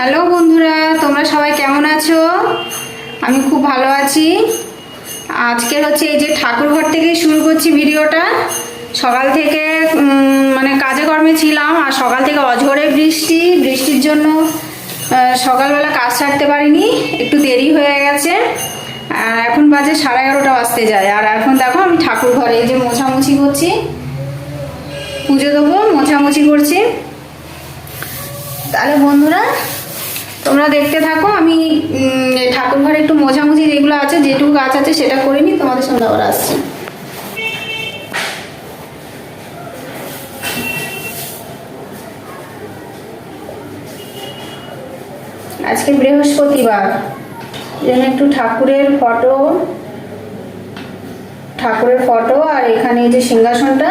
Hello বন্ধুরা, তোমরা সবাই কেমন আছো? আমি খুব ভালো আছি। আজকের হচ্ছে এই যে ঠাকুরঘর থেকে শুরু করছি ভিডিওটা। সকাল থেকে মানে কাজে কর্মে ছিলাম, আর সকাল থেকে অঝরে বৃষ্টি। বৃষ্টির জন্য সকালবেলা কাজ সারতে পারিনি, একটু দেরি হয়ে গেছে। আর এখন বাজে সাড়ে এগারোটা বাজতে যায়। আর এখন দেখো, আমি ঠাকুর ঘরে এই যে মোছামুছি করছি। পুজো দেবো, মোছামুছি করছি। তাহলে বন্ধুরা তোমরা দেখতে থাকো, আমি ঠাকুর ঘরে একটু মোছামুছি যেগুলো আছে, যেটুকু গাছ আছে সেটা করে নিই, তোমাদের সঙ্গে আবার আসছি। আজকে বৃহস্পতিবার যেন একটু ঠাকুরের ফটো ঠাকুরের ফটো, আর এখানে যে সিংহাসনটা,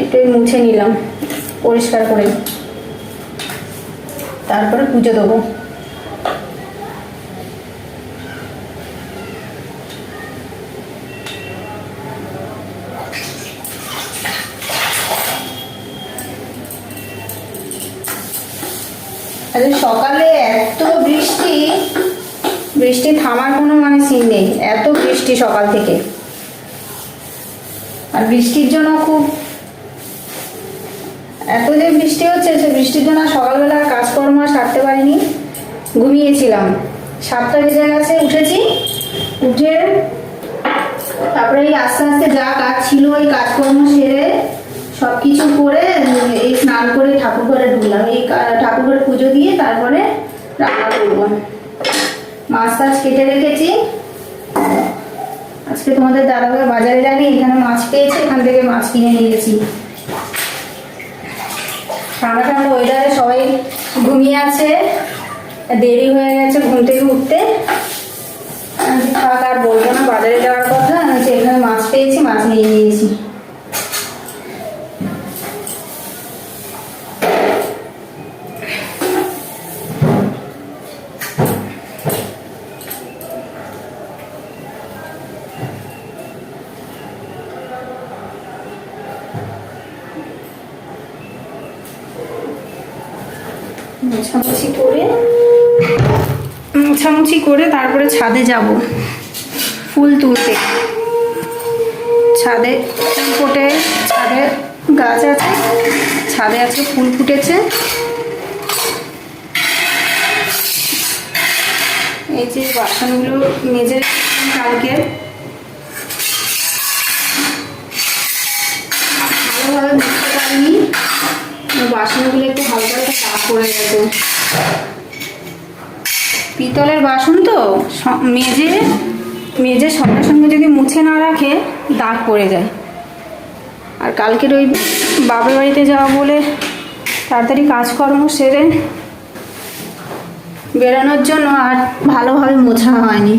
একটু মুছে নিলাম, পরিষ্কার করে। তারপরে পুজো দেবো। আরে সকালে এত বৃষ্টি বৃষ্টি থামার কোনো মানে সিন নেই। এত বৃষ্টি সকাল থেকে। আর বৃষ্টির জন্য খুব এত যে বৃষ্টি হচ্ছে, সে বৃষ্টির জন্য সকালবেলা কাজকর্ম আর সারতে পারিনি। ঘুমিয়েছিলাম। সাতটা বেজে গেছে, উঠেছি। উঠে তারপরে এই আস্তে আস্তে যা কাজ ছিল, ওই কাজকর্ম সেরে সব কিছু করে এই স্নান করে ঠাকুর ঘরে ঢুকলাম। এই ঠাকুর ঘরে পুজো দিয়ে তারপরে রান্না করব। মাছ টাছ কেটে রেখেছি। আজকে তোমাদের দাদাভাই বাজারে যায়নি, এখানে মাছ পেয়েছে, এখান থেকে মাছ কিনে নিয়ে গেছি। ঠান্ডা ঠান্ডা ওয়েদারে সবাই ঘুমিয়ে আছে। দেরি হয়ে গেছে ঘুম থেকে উঠতে। থাক, আর বলব না, বাজারে যাওয়ার কথা। এখানে মাছ পেয়েছি, মাছ নিয়ে নিয়েছি। মোছামুছি করে? মোছামুছি করে তারপরে ছাদে যাব। ফুল তুলতে। ছাদে ফোটে, ছাদে গাছ আছে, ছাদে আছে, ফুল ফুটেছে। এই যে বাসনগুলো মেজে কালকে। ভালোভাবে বাসনগুলো একটু হালকা হালকা চাপ পড়ে গেছে। পিতলের বাসন তো মেজে মেজে সঙ্গে সঙ্গে যদি মুছে না রাখে, দাগ পড়ে যায়। আর কালকের ওই বাপের বাড়িতে যাওয়া বলে তাড়াতাড়ি কাজকর্ম সেরে বেরোনোর জন্য আর ভালোভাবে মোছা হয়নি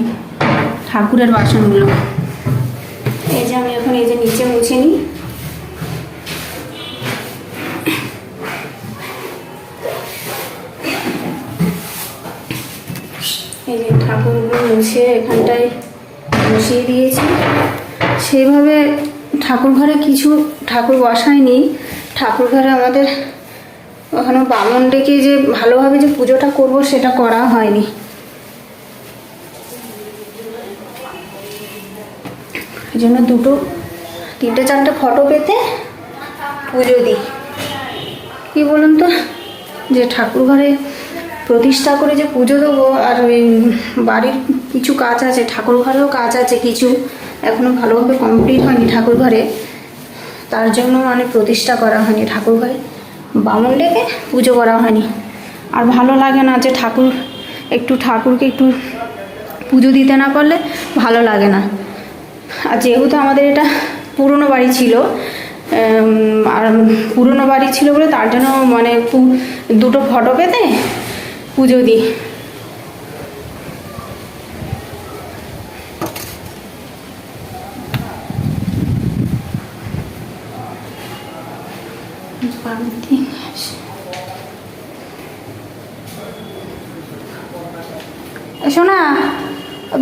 ঠাকুরের বাসনগুলো। এই যে আমি এখন এই যে নিচে মুছে নিই। এই যে ঠাকুরগুলো মুছে এখানটায় বসিয়ে দিয়েছি। সেইভাবে ঠাকুর ঘরে কিছু ঠাকুর বসায়নি। ঠাকুর ঘরে আমাদের ওখানে বামন ডেকে যে ভালোভাবে যে পুজোটা করব সেটা করা হয়নি। এই জন্য দুটো, তিনটে চারটে ফটো পেতে পুজো দিই। কি বলুন তো? যে ঠাকুর ঘরে প্রতিষ্ঠা করে যে পুজো দেবো, আর ওই বাড়ির কিছু কাজ আছে ঠাকুর ঘরেও কাজ আছে, কিছু এখনও ভালোভাবে কমপ্লিট হয়নি ঠাকুর ঘরে তার জন্য মানে প্রতিষ্ঠা করা হয়নি ঠাকুর ঘরে বামন ডেকে পুজো করা হয়নি। আর ভালো লাগে না যে ঠাকুর একটু ঠাকুরকে একটু পুজো দিতে না পারলে ভালো লাগে না। আর যেহেতু আমাদের এটা পুরনো বাড়ি ছিল আর পুরনো বাড়ি ছিল বলে তার জন্য মানে দুটো ফটো পেতে পুজো দিই। শোনা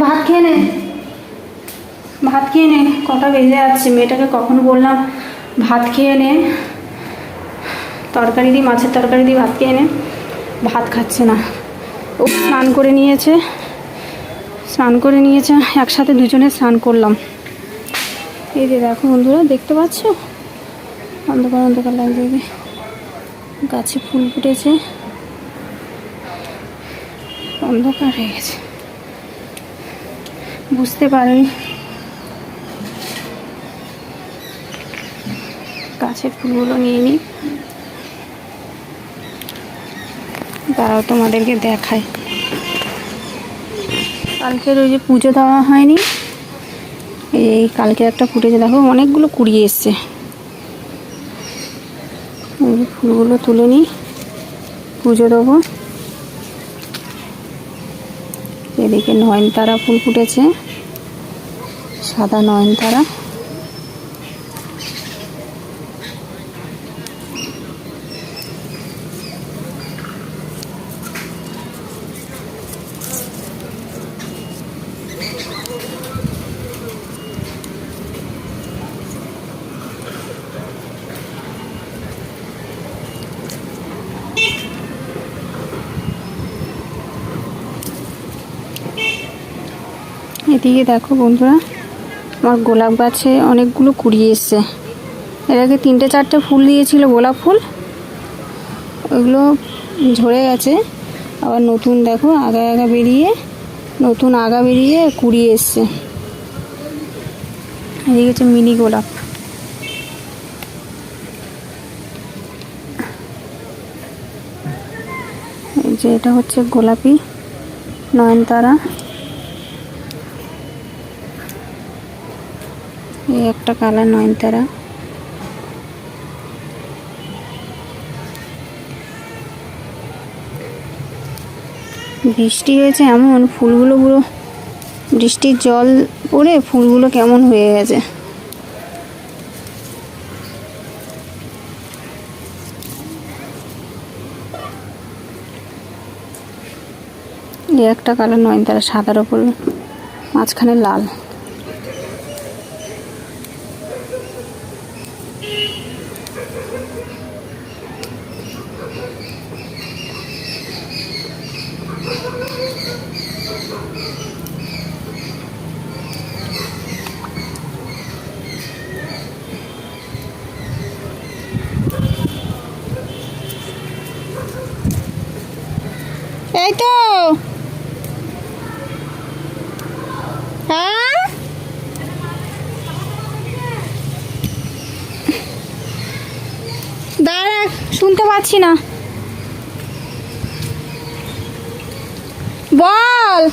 ভাত খেয়ে নে। ভাত খেয়ে নে, কটা বেজে যাচ্ছে, মেয়েটাকে কখন বললাম, ভাত খেয়ে নে। তরকারি দিই মাছের তরকারি দিই ভাত খেয়ে নে। ভাত খাচ্ছে না। ও স্নান করে নিয়েছে। স্নান করে নিয়েছে, একসাথে দুজনে স্নান করলাম। এই যে দেখো বন্ধুরা, দেখতে পাচ্ছ? অন্ধকার অন্ধকার লাগছে। গাছে ফুল ফুটেছে। অন্ধকার হয়ে গেছে। বুঝতে পারিনি। গাছের ফুলগুলো নিয়ে নিই তারাও তোমাদেরকে দেখায়। কালকের ওই যে পুজো দেওয়া হয়নি, এই কালকে একটা ফুটেছে, দেখো অনেকগুলো কুড়িয়ে এসছে। ফুলগুলো তুলে নিই, পুজো দেবো। এদিকে নয়নতারা ফুল ফুটেছে, সাদা নয়নতারা। এদিকে দেখো বন্ধুরা, আমার গোলাপ গাছে অনেকগুলো কুড়িয়ে এসছে। এর আগে তিনটে চারটে ফুল দিয়েছিল গোলাপ ফুল, ওইগুলো ঝরে গেছে। আবার নতুন দেখো, আগা আগা বেরিয়ে, নতুন আগা বেরিয়ে কুড়িয়ে এসছে। এদিকে হচ্ছে মিনি গোলাপ। যে এটা হচ্ছে গোলাপি নয়নতারা। এই একটা কালার নয়নতারা। বৃষ্টি হয়েছে এমন, ফুলগুলো পুরো বৃষ্টির জল পড়ে ফুলগুলো কেমন হয়ে গেছে। একটা কালার নয়নতারা, সাদার ওপর মাঝখানে লাল। Thank you. শুনতে পাচ্ছি না। বল।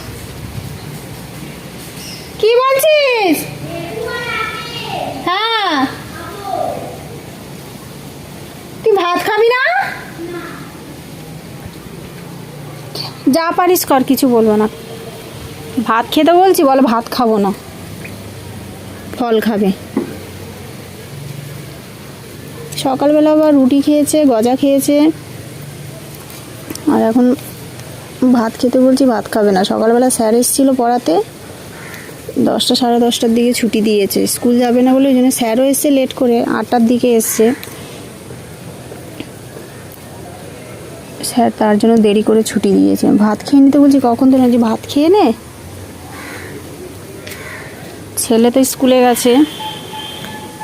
কি বলছিস? হ্যাঁ। তুই ভাত খাবি না? যা পারিস কর, কিছু বলব না। ভাত খেতে বলছি, বল ভাত খাব না। ফল খাবে। সকালবেলা আবার রুটি খেয়েছে, গজা খেয়েছে। আর এখন ভাত খেতে বলছি, ভাত খাবে না। সকালবেলা স্যার এসেছিল পড়াতে। দশটা, সাড়ে দশটার দিকে ছুটি দিয়েছে। স্কুল যাবে না বলে ওই জন্য স্যারও এসছে লেট করে, আটটার দিকে এসছে। স্যার তার জন্য দেরি করে ছুটি দিয়েছে। ভাত খেয়ে নিতে বলছি, কখন তো না যে ভাত খেয়ে নে? ছেলে তো স্কুলে গেছে,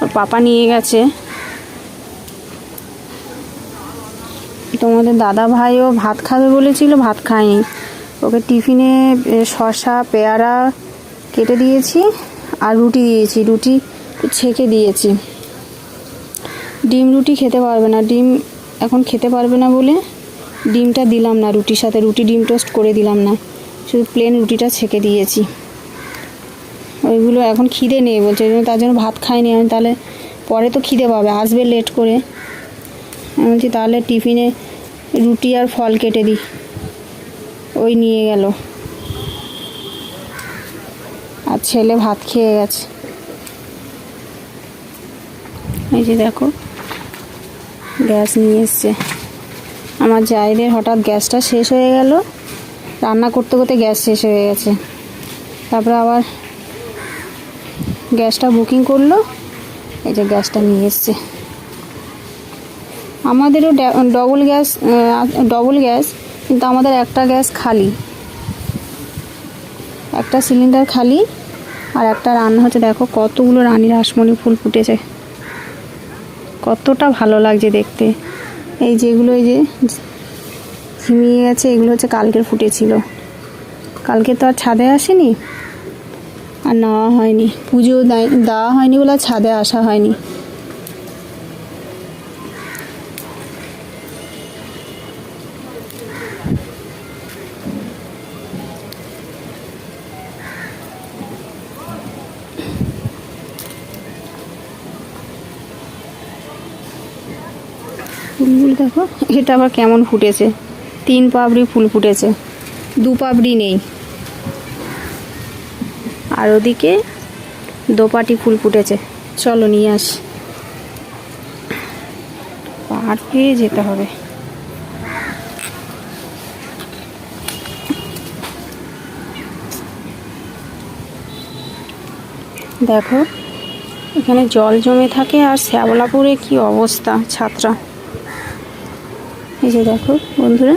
ওর পাপা নিয়ে গেছে। তোমাদের দাদা ভাইও ভাত খাবে বলেছিল, ভাত খায়নি। ওকে টিফিনে শসা, পেয়ারা কেটে দিয়েছি আর রুটি দিয়েছি, রুটি ছেঁকে দিয়েছি। ডিম রুটি খেতে পারবে না, ডিম এখন খেতে পারবে না বলে ডিমটা দিলাম না রুটির সাথে, রুটি ডিম টোস্ট করে দিলাম না, শুধু প্লেন রুটিটা ছেঁকে দিয়েছি। ওইগুলো এখন খিদে নেই বলছে, ওই জন্য তার জন্য ভাত খাইনি আমি, তাহলে পরে তো খিদে পাবে, আসবে লেট করে। আমি বলছি তাহলে টিফিনে রুটি আর ফল কেটে দিই। ওই নিয়ে গেল। আর ছেলে ভাত খেয়ে গেছে। এই যে দেখো, গ্যাস নিয়ে এসছে। আমার জায়দের হঠাৎ গ্যাসটা শেষ হয়ে গেল। রান্না করতে করতে গ্যাস শেষ হয়ে গেছে। তারপরে আবার গ্যাসটা বুকিং করল। এই যে গ্যাসটা নিয়ে এসছে। আমাদেরও ডবল গ্যাস ডবল গ্যাস কিন্তু আমাদের একটা গ্যাস খালি। একটা সিলিন্ডার খালি আর একটা রান্না হচ্ছে, দেখো কতগুলো রানীর আসমনি ফুল ফুটেছে। কতটা ভালো লাগছে দেখতে। এই যেগুলো, এই যে ঝিমিয়ে গেছে, এগুলো হচ্ছে কালকের ফুটেছিল। কালকে তো আর ছাদে আসেনি আর নেওয়া হয়নি। পুজো দেওয়া হয়নি বলে ছাদে আসা হয়নি। দেখো, এটা আবার কেমন ফুটেছে। তিন পাপড়ি ফুল ফুটেছে। দু পাপড়ি নেই। আর ওদিকে দোপাটি ফুল ফুটেছে। চলো নিয়ে আস। পার পেয়ে যেতে হবে। দেখো, এখানে জল জমে থাকে আর শ্যাওলাপুরে কি অবস্থা ছাত্রা? এই যে দেখো বন্ধুরা,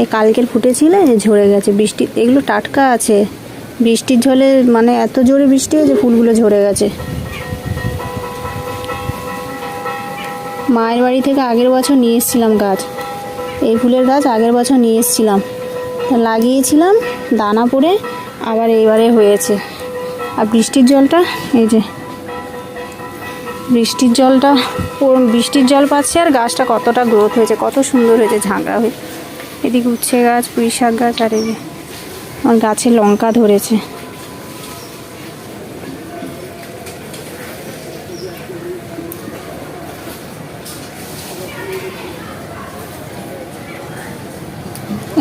এই কালকের ফুটেছিল ঝরে গেছে বৃষ্টি। এগুলো টাটকা আছে। বৃষ্টির জলে মানে এত জোরে বৃষ্টি হয়েছে ফুলগুলো ঝরে গেছে। মায়ের বাড়ি থেকে আগের বছর নিয়ে এসেছিলাম গাছ। এই ফুলের গাছ আগের বছর নিয়ে এসেছিলাম। লাগিয়েছিলাম, দানা পড়ে, আবার এইবারে হয়েছে। আর বৃষ্টির জলটা, এই যে বৃষ্টির জলটা বৃষ্টির জল পাচ্ছে আর গাছটা কতটা গ্রোথ হয়েছে, কত সুন্দর হয়েছে ঝাঁকড়া হয়ে। এদিকে উচ্ছে গাছ, পুঁই শাক গাছ, আর যে আমার গাছে লঙ্কা ধরেছে।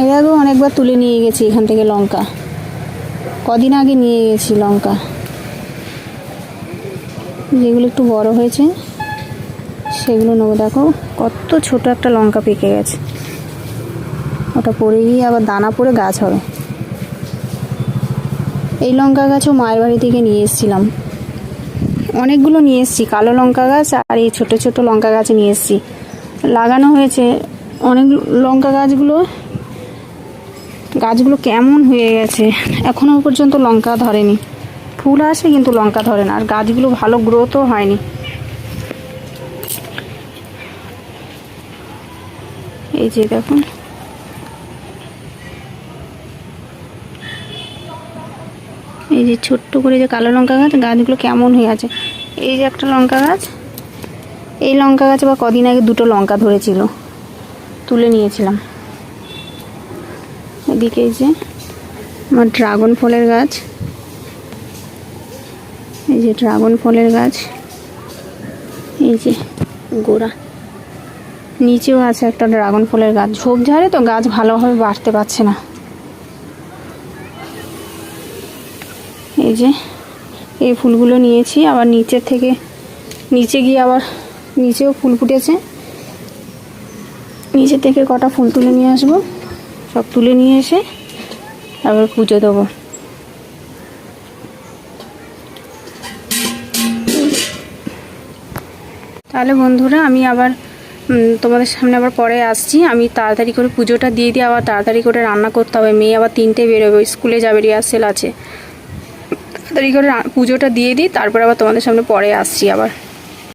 এর আগেও অনেকবার তুলে নিয়ে গেছি এখান থেকে লঙ্কা। কদিন আগে নিয়ে গেছি লঙ্কা। যেগুলো একটু বড় হয়েছে, সেগুলো নেব। দেখো, কত ছোট একটা লঙ্কা পেকে গেছে। ওটা পড়ে গিয়ে আবার দানা পড়ে গাছ হবে। এই লঙ্কা গাছও মায়ের বাড়ি থেকে নিয়ে এসেছিলাম। অনেকগুলো নিয়ে এসেছি, কালো লঙ্কা গাছ আর এই ছোট ছোট লঙ্কা গাছ নিয়ে এসেছি। লাগানো হয়েছে অনেক লঙ্কা গাছগুলো। গাছগুলো কেমন হয়ে গেছে এখনও পর্যন্ত লঙ্কা ধরেনি। ফুল আসে কিন্তু লঙ্কা ধরে না, আর গাছগুলো ভালো গ্রোথও হয়নি। এই যে দেখুন। এই যে ছোট্ট করে যে কালো লঙ্কা গাছ, গাছগুলো কেমন হয়ে আছে। এই যে একটা লঙ্কা গাছ, এই লঙ্কা গাছে বা কদিন আগে দুটো লঙ্কা ধরেছিল, তুলে নিয়েছিলাম। এদিকে এই যে আমার ড্রাগন ফলের গাছ। এই যে ড্রাগন ফলের গাছ, এই যে গোড়া। নিচেও আছে একটা ড্রাগন ফলের গাছ। ঝোপঝাড়ে তো গাছ ভালোভাবে বাড়তে পারছে না। এই যে এই ফুলগুলো নিয়েছি, আবার নিচের থেকে, নিচে গিয়ে আবার নিচেও ফুল ফুটেছে। নিচে থেকে কটা ফুল তুলে নিয়ে আসব, সব তুলে নিয়ে এসে তারপর পুজো দেবো। তাহলে বন্ধুরা, আমি আবার তোমাদের সামনে আবার পরে আসছি। আমি তাড়াতাড়ি করে পুজোটা দিয়ে দিয়ে আবার তাড়াতাড়ি করে রান্না করতে হবে। মেয়ে আবার তিনটে বেরোবে, স্কুলে যাবে রিহার্সেল আছে। তাড়াতাড়ি করে পুজোটা দিয়ে দিই, তারপর আবার তোমাদের সামনে পরে আসছি আবার।